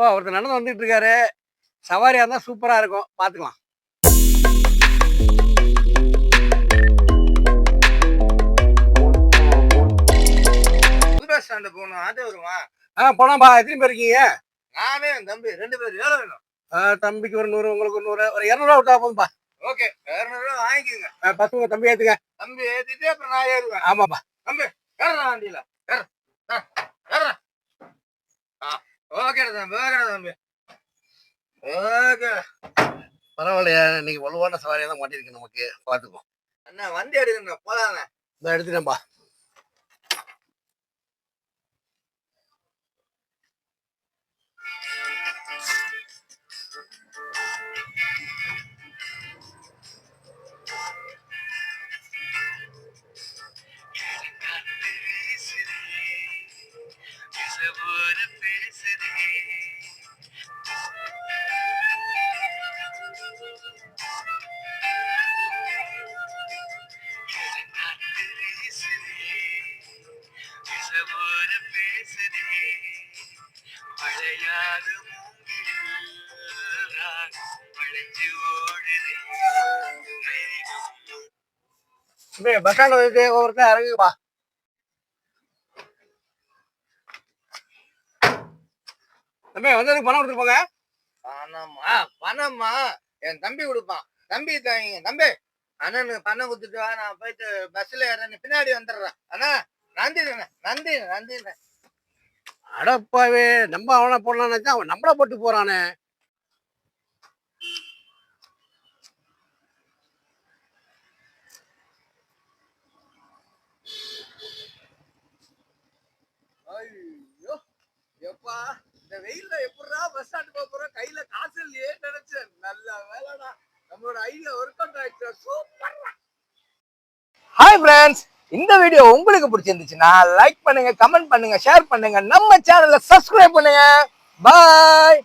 ஓ ஒருத்தர் நடந்து வந்துட்டு இருக்காரு சவாரியா இருந்தா சூப்பரா இருக்கும். பாத்துக்கலாம். புது பஸ் ஸ்டாண்டு போகணும்? ஆட்டோ வருமா? ஆ போலாம்பா. எத்தனை பேர் இருக்கீங்க? நானே என் தம்பி. ரெண்டு பேர் எவ்வளோ வேணும். ஆ, தம்பிக்கு ஒரு நூறு உங்களுக்கு ஒரு நூறு. ஒரு இரநூறுவா விட்டா போதும்பா. ஓகே. இரநூறுவா வாங்கிக்கோங்க. ஆ, பசங்க தம்பி ஏத்துங்க தம்பி ஏத்திட்டு அப்புறம் நான் ஏறுவேன். ஆமாப்பா. ஏறா வண்டியில. ஏற. தம்பி ஓகே தம்பி. பரவாயில்லையா இன்னைக்கு வலுவான சவாரியா தான் மாட்டிருக்கு நமக்கு. பாத்துக்கோ. அண்ணா வண்டி எடுக்கணும் போலாண்ணே இந்த எடுத்துட்டேன்பா. பஸ் ஸ்டாண்ட் வந்து ஒவ்வொருத்தர் இறங்குப்பா தம்பி வந்ததுக்கு பணம் கொடுத்துட்டு போங்க பணமா பணமா என் தம்பி கொடுப்பான் தம்பி தாங்க தம்பி அண்ணனுக்கு பணம் கொடுத்துட்டு வா நான் போயிட்டு பஸ்ல ஏறேன் பின்னாடி வந்துடுறேன் அண்ணா நந்தி நந்தி நந்தி அடப்பாவே நம்ம அவனை போடலான்னு அவன் நம்மள போட்டு போறானே. ஐயோ எப்பா இந்த வெயில்ல எப்படிடா பஸ் ஸ்டாண்ட் போக போறோம்? கையில காசு இல்லையே நினைச்சேன். நல்ல வேலைடா. நம்மளோட ஐடியா ஒர்க் அவுட் ஆயிடுச்சு சூப்பர் ஹாய் ஃப்ரெண்ட்ஸ் இந்த வீடியோ உங்களுக்கு பிடிச்சிருந்துச்சுன்னா லைக் பண்ணுங்க கமெண்ட் பண்ணுங்க ஷேர் பண்ணுங்க. நம்ம சேனலை சப்ஸ்கிரைப் பண்ணுங்க. பாய்